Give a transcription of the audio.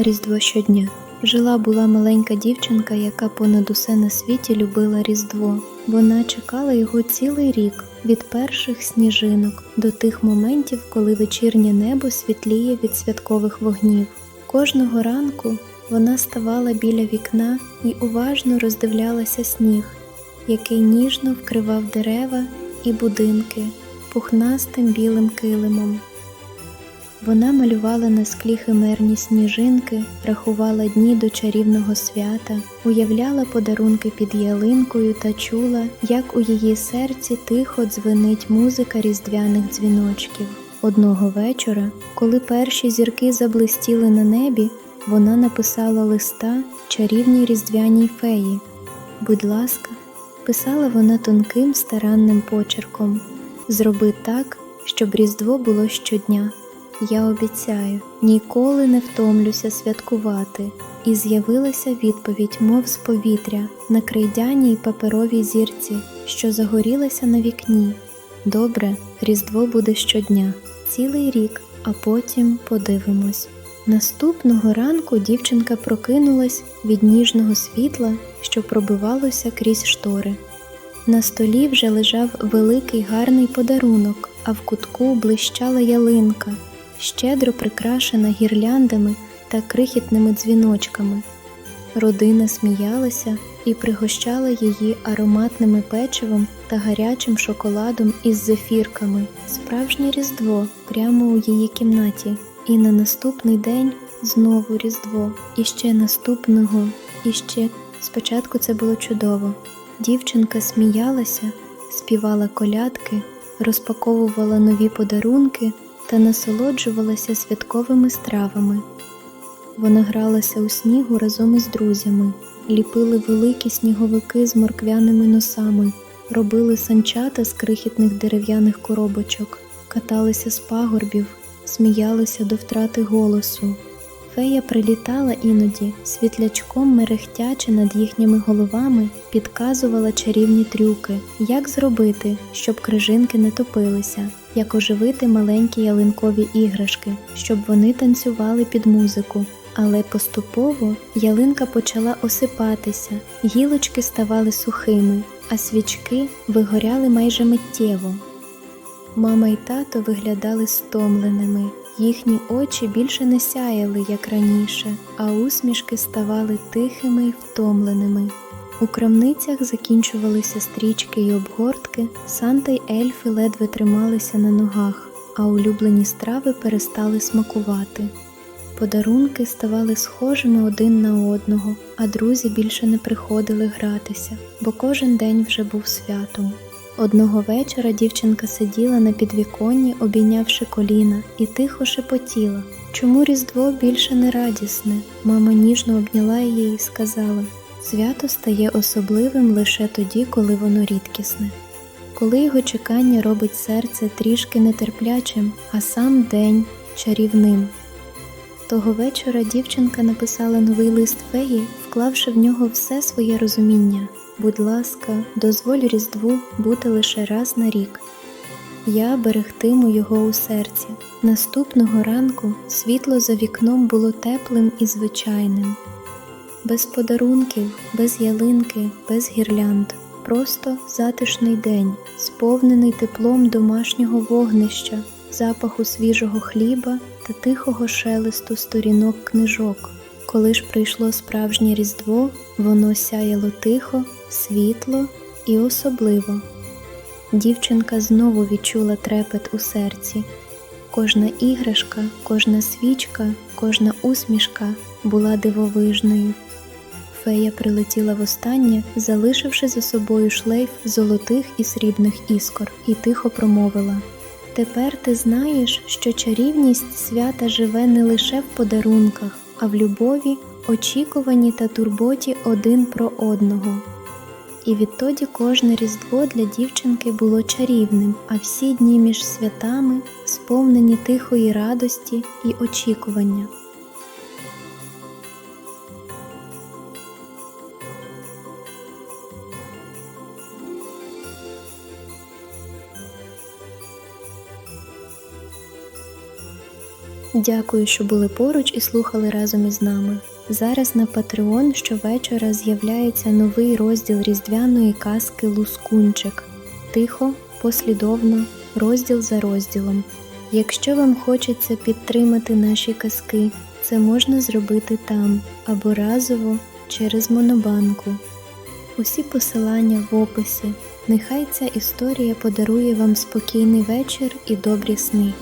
Різдво щодня. Жила була маленька дівчинка, яка понад усе на світі любила Різдво. Вона чекала його цілий рік від перших сніжинок до тих моментів, коли вечірнє небо світліє від святкових вогнів. Кожного ранку вона ставала біля вікна і уважно роздивлялася сніг, який ніжно вкривав дерева і будинки пухнастим білим килимом. Вона малювала на склі химерні сніжинки, рахувала дні до чарівного свята, уявляла подарунки під ялинкою та чула, як у її серці тихо дзвенить музика різдвяних дзвіночків. Одного вечора, коли перші зірки заблистіли на небі, вона написала листа чарівній різдвяній феї. Будь ласка, писала вона тонким старанним почерком. Зроби так, щоб Різдво було щодня. Я обіцяю, ніколи не втомлюся святкувати. І з'явилася відповідь, мов з повітря, на крейдяній паперовій зірці, що загорілася на вікні. Добре, Різдво буде щодня, цілий рік, а потім подивимось. Наступного ранку дівчинка прокинулась від ніжного світла, що пробивалося крізь штори. На столі вже лежав великий гарний подарунок, а в кутку блищала ялинка, щедро прикрашена гірляндами та крихітними дзвіночками. Родина сміялася і пригощала її ароматними печивом та гарячим шоколадом із зефірками, справжнє різдво прямо у її кімнаті. І на наступний день знову різдво, і ще наступного, і ще спочатку це було чудово. Дівчинка сміялася, співала колядки, розпаковувала нові подарунки та насолоджувалася святковими стравами. Вона гралася у снігу разом із друзями, ліпили великі сніговики з морквяними носами, робили санчата з крихітних дерев'яних коробочок, каталися з пагорбів, сміялися до втрати голосу. Фея прилітала іноді, світлячком мерехтячи над їхніми головами, підказувала чарівні трюки, як зробити, щоб крижинки не топилися, як оживити маленькі ялинкові іграшки, щоб вони танцювали під музику. Але поступово ялинка почала осипатися, гілочки ставали сухими, а свічки вигоряли майже миттєво. Мама й тато виглядали стомленими, їхні очі більше не сяяли, як раніше, а усмішки ставали тихими й втомленими. У крамницях закінчувалися стрічки й обгортки, Санта й ельфи ледве трималися на ногах, а улюблені страви перестали смакувати. Подарунки ставали схожими один на одного, а друзі більше не приходили гратися, бо кожен день вже був святом. Одного вечора дівчинка сиділа на підвіконні, обійнявши коліна, і тихо шепотіла. Чому Різдво більше не радісне? Мама ніжно обняла її і сказала: свято стає особливим лише тоді, коли воно рідкісне. Коли його чекання робить серце трішки нетерплячим, а сам день чарівним. Того вечора дівчинка написала новий лист феї, вклавши в нього все своє розуміння. Будь ласка, дозволь Різдву бути лише раз на рік. Я берегтиму його у серці. Наступного ранку світло за вікном було теплим і звичайним, без подарунків, без ялинки, без гірлянд. Просто затишний день, сповнений теплом домашнього вогнища, запаху свіжого хліба та тихого шелесту сторінок книжок. Коли ж прийшло справжнє Різдво, воно сяяло тихо, світло і особливо. Дівчинка знову відчула трепет у серці. Кожна іграшка, кожна свічка, кожна усмішка була дивовижною. Фея прилетіла востаннє, залишивши за собою шлейф золотих і срібних іскор, і тихо промовила Тепер ти знаєш, що чарівність свята живе не лише в подарунках, а в любові, очікуванні та турботі один про одного. І відтоді кожне різдво для дівчинки було чарівним, а всі дні між святами сповнені тихої радості і очікування. Дякую, що були поруч і слухали разом із нами. Зараз на Patreon щовечора з'являється новий розділ різдвяної казки Лускунчик. Тихо, послідовно, розділ за розділом. Якщо вам хочеться підтримати наші казки, це можна зробити там або разово через Монобанку. Усі посилання в описі. Нехай ця історія подарує вам спокійний вечір і добрі сни.